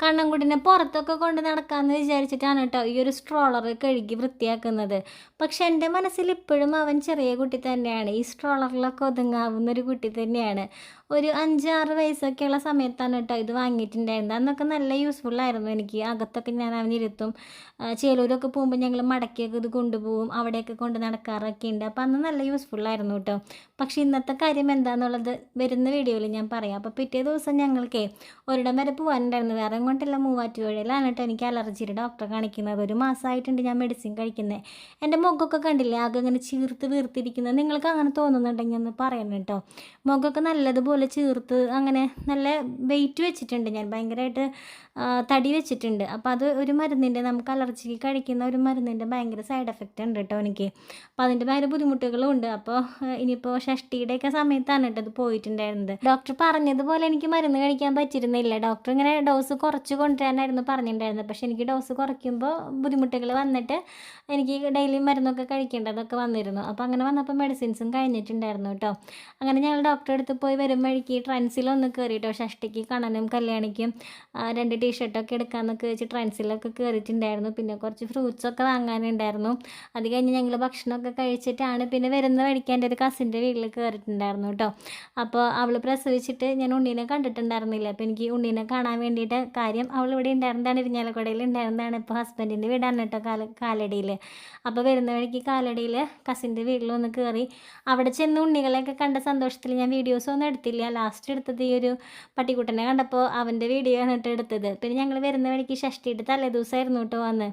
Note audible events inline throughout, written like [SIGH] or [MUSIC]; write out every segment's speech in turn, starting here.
കണ്ണൻകുട്ടിനെ പുറത്തൊക്കെ കൊണ്ട് നടക്കാമെന്ന് വിചാരിച്ചിട്ടാണ് കേട്ടോ ഈ ഒരു സ്ട്രോളർ കഴുകി വൃത്തിയാക്കുന്നത്. പക്ഷെ എന്റെ മനസ്സിൽ ഇപ്പോഴും അവൻ ചെറിയ കുട്ടി തന്നെയാണ്. ഈ സ്ട്രോളറിലൊക്കെ ഒതുങ്ങാവുന്ന ഒരു കുട്ടി തന്നെയാണ്. ഒരു അഞ്ചാറ് വയസ്സൊക്കെയുള്ള സമയത്താണ് കേട്ടോ ഇത് വാങ്ങിയിട്ടുണ്ടായിരുന്നത്. അന്നൊക്കെ നല്ല യൂസ്ഫുൾ ആയിരുന്നു എനിക്ക്. അകത്തൊക്കെ ഞാൻ അവനിരുത്തും ചേലൂരൊക്കെ പോകുമ്പോൾ ഞങ്ങൾ മടക്കിയൊക്കെ ഇത് കൊണ്ടുപോകും. അവിടെയൊക്കെ കൊണ്ട് നടക്കാറൊക്കെ ഉണ്ട്. അപ്പോൾ അന്ന് നല്ല യൂസ്ഫുൾ ആയിരുന്നു കേട്ടോ. പക്ഷേ ഇന്നത്തെ കാര്യം എന്താണെന്നുള്ളത് വരുന്ന വീഡിയോയിൽ ഞാൻ പറയാം. അപ്പോൾ പിറ്റേ ദിവസം ഞങ്ങൾക്ക് ഒരിടം വരെ പോകാനുണ്ടായിരുന്നു വേറെ കൊണ്ടല്ല മൂവാറ്റുപുഴയിലാണ് എനിക്ക് അലർജിയുടെ ഡോക്ടറെ കാണിക്കുന്നത്. ഒരു മാസമായിട്ടുണ്ട് ഞാൻ മെഡിസിൻ കഴിക്കുന്നത് എന്റെ മുഖമൊക്കെ കണ്ടില്ലേ? ആകെ അങ്ങനെ ചീർത്ത് വീർത്തിരിക്കുന്നത്. നിങ്ങൾക്ക് അങ്ങനെ തോന്നുന്നുണ്ടെങ്കിൽ ഒന്ന് പറയണം കേട്ടോ. മുഖമൊക്കെ നല്ലതുപോലെ ചീർത്ത് അങ്ങനെ നല്ല വെയിറ്റ് വെച്ചിട്ടുണ്ട്. ഞാൻ ഭയങ്കരമായിട്ട് തടി വെച്ചിട്ടുണ്ട്. അപ്പോൾ അത് ഒരു മരുന്നിന്റെ നമുക്ക് അലർജിക്ക് കഴിക്കുന്ന ഒരു മരുന്നിന്റെ ഭയങ്കര സൈഡ് എഫക്റ്റ് ഉണ്ട് കേട്ടോ എനിക്ക്. അപ്പോൾ അതിന്റെ ഭയങ്കര ബുദ്ധിമുട്ടുകളും ഉണ്ട്. അപ്പോൾ ഇനിയിപ്പോൾ ഷഷ്ടിയുടെയൊക്കെ സമയത്താണ് കേട്ടോ അത് പോയിട്ടുണ്ടായിരുന്നത്. ഡോക്ടർ പറഞ്ഞതുപോലെ എനിക്ക് മരുന്ന് കഴിക്കാൻ പറ്റിയിരുന്നില്ല. ഡോക്ടർ ഇങ്ങനെ ഡോസ് കുറച്ച് കൊണ്ടുവരാനായിരുന്നു പറഞ്ഞിട്ടുണ്ടായിരുന്നത്. പക്ഷേ എനിക്ക് ഡോസ് കുറയ്ക്കുമ്പോൾ ബുദ്ധിമുട്ടുകൾ വന്നിട്ട് എനിക്ക് ഡെയിലി മരുന്നൊക്കെ കഴിക്കേണ്ടതൊക്കെ വന്നിരുന്നു. അപ്പോൾ അങ്ങനെ വന്നപ്പോൾ മെഡിസിൻസും കഴിഞ്ഞിട്ടുണ്ടായിരുന്നു കേട്ടോ. അങ്ങനെ ഞങ്ങൾ ഡോക്ടറെ അടുത്ത് പോയി വരുമ്പോഴേക്ക് ട്രെൻസിലൊന്ന് കയറി കേട്ടോ. ഷഷ്ടിക്ക് കണനും കല്യാണിക്കും രണ്ട് ടീഷർട്ടൊക്കെ എടുക്കാമെന്നൊക്കെ വെച്ച് ട്രെൻസിലൊക്കെ കയറിയിട്ടുണ്ടായിരുന്നു പിന്നെ കുറച്ച് ഫ്രൂട്ട്സൊക്കെ വാങ്ങാനുണ്ടായിരുന്നു. അത് കഴിഞ്ഞ് ഞങ്ങൾ ഭക്ഷണമൊക്കെ കഴിച്ചിട്ടാണ് പിന്നെ വരുന്ന വഴിക്ക് എന്റെ ഒരു കസിന്റെ വീട്ടിൽ കയറിയിട്ടുണ്ടായിരുന്നു കേട്ടോ. അപ്പോൾ അവൾ പ്രസവിച്ചിട്ട് ഞാൻ ഉണ്ണീനെ കണ്ടിട്ടുണ്ടായിരുന്നില്ല. അപ്പോൾ എനിക്ക് ഉണ്ണീനെ കാണാൻ വേണ്ടിയിട്ട് കാര്യം അവൾ ഇവിടെ ഉണ്ടായിരുന്നതാണ് ഇരിഞ്ഞാലക്കുടയിൽ ഉണ്ടായിരുന്നതാണ്. ഇപ്പോൾ ഹസ്ബൻഡിന്റെ വീടാണ് കേട്ടോ കാല കാലടിയിൽ അപ്പോൾ വരുന്ന വഴിക്ക് കാലടിയിൽ കസിന്റെ വീട്ടിലൊന്ന് കയറി അവിടെ ചെന്ന് ഉണ്ണികളെയൊക്കെ കണ്ട സന്തോഷത്തിൽ ഞാൻ വീഡിയോസ് ഒന്നും എടുത്തില്ല. ലാസ്റ്റ് എടുത്തത് ഈ ഒരു പട്ടിക്കുട്ടനെ കണ്ടപ്പോൾ അവന്റെ വീഡിയോ ആണ് കേട്ടോ എടുത്തത്. പിന്നെ ഞങ്ങൾ വരുന്ന വഴിക്ക് ഷഷ്ടിയുടെ തലേദിവസമായിരുന്നു കേട്ടോ വന്ന്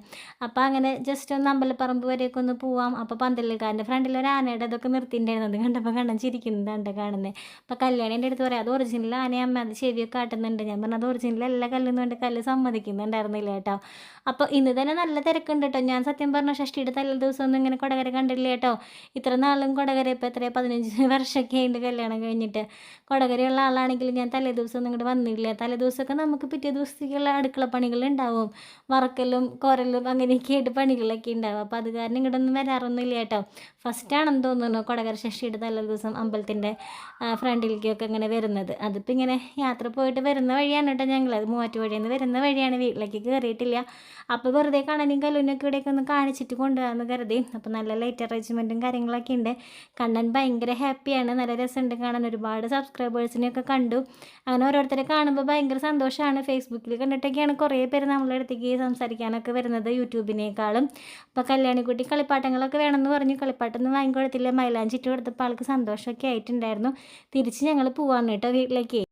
അപ്പോൾ അങ്ങനെ ജസ്റ്റ് ഒന്ന് അമ്പലപ്പറമ്പ് വരെയൊക്കെ ഒന്ന് പോവാം. അപ്പോൾ പന്തലുകാരന്റെ ഫ്രണ്ടിൽ ഒരു ആനയുടെ അതൊക്കെ നിർത്തിയിട്ടുണ്ടായിരുന്നു. അത് കണ്ടപ്പോൾ കണ്ണൻ ചിരിക്കുന്നതാണ് കാണുന്നത് അപ്പോൾ കല്യാണിന്റെ അടുത്ത് പറയാം അത് ഒറിജിനൽ ആനയമ്മ അത് ചെവിയൊക്കെ കാട്ടുന്നുണ്ട് ഞാൻ പറഞ്ഞത് ഒറിജിനൽ എല്ലാ കല്ലെന്ന് വേണ്ടി കല്ല് സമ്മതിക്കുന്നുണ്ടായിരുന്നില്ല കേട്ടോ. അപ്പോൾ ഇന്ന് തന്നെ നല്ല തിരക്കുണ്ട് കേട്ടോ. ഞാൻ സത്യം പറഞ്ഞ ഷഷ്ടിയുടെ തലേ ദിവസം ഒന്നും ഇങ്ങനെ കൊടകര കണ്ടില്ല കേട്ടോ. ഇത്ര നാളും കൊടകര ഇപ്പോൾ എത്രയാണ് പതിനഞ്ച് [LAUGHS] വർഷമൊക്കെ ഉണ്ട് കല്യാണം കഴിഞ്ഞിട്ട് കൊടകരയുള്ള ആളാണെങ്കിൽ ഞാൻ തലേ ദിവസം ഒന്നും ഇങ്ങോട്ട് വന്നില്ല. തലേ ദിവസമൊക്കെ നമുക്ക് പിറ്റേ ദിവസത്തേക്കുള്ള അടുക്കള പണികൾ ഉണ്ടാവും വറക്കലും കുരലും അങ്ങനെയൊക്കെ ആയിട്ട് പണികളൊക്കെ ഉണ്ടാവും. അപ്പോൾ അത് കാരണം ഇങ്ങോട്ടൊന്നും വരാറൊന്നുമില്ല കേട്ടോ. ഫസ്റ്റാണെന്ന് തോന്നുന്നു കൊടകര ഷഷ്ടിയുടെ തലേ ദിവസം അമ്പലത്തിന്റെ ഫ്രണ്ടിലേക്കൊക്കെ ഇങ്ങനെ വരുന്നത്. അതിപ്പോൾ ഇങ്ങനെ യാത്ര പോയിട്ട് വരുന്ന വഴിയാണ് കേട്ടോ ഞങ്ങൾ അത് മൂവാറ്റുപുഴയിൽ നിന്ന് വരുന്ന വഴിയാണ്. വീട്ടിലേക്ക് കയറിയിട്ടില്ല അപ്പോൾ വെറുതെ കാണാനും കല്ലൂനൊക്കെ ഇവിടെയൊക്കെ ഒന്ന് കാണിച്ചിട്ട് കൊണ്ടുപോകാമെന്ന് കരുതി. അപ്പോൾ നല്ല ലൈറ്റ് അറേഞ്ച്മെന്റും കാര്യങ്ങളൊക്കെ ഉണ്ട്. കണ്ണൻ ഭയങ്കര ഹാപ്പിയാണ് നല്ല രസമുണ്ട് കാണാൻ. ഒരുപാട് സബ്സ്ക്രൈബേഴ്സിനെയൊക്കെ കണ്ടു. അങ്ങനെ ഓരോരുത്തരെ കാണുമ്പോൾ ഭയങ്കര സന്തോഷമാണ്. ഫേസ്ബുക്കിൽ കണ്ടിട്ടൊക്കെയാണ് കുറേ പേര് നമ്മളെ അടുത്തേക്ക് സംസാരിക്കാനൊക്കെ വരുന്നത് യൂട്യൂബിനേക്കാളും. അപ്പോൾ കല്യാണിക്കുട്ടി കളിപ്പാട്ടങ്ങളൊക്കെ വേണമെന്ന് പറഞ്ഞു. കളിപ്പാട്ടൊന്നും വാങ്ങിക്കൊടുത്തില്ല. മൈലാഞ്ചിട്ട് കൊടുത്തപ്പോൾ ആൾക്ക് സന്തോഷമൊക്കെ ആയിട്ടുണ്ടായിരുന്നു. തിരിച്ച് ഞങ്ങൾ പോവാണ് കേട്ടോ വീട്ടിലേക്ക്.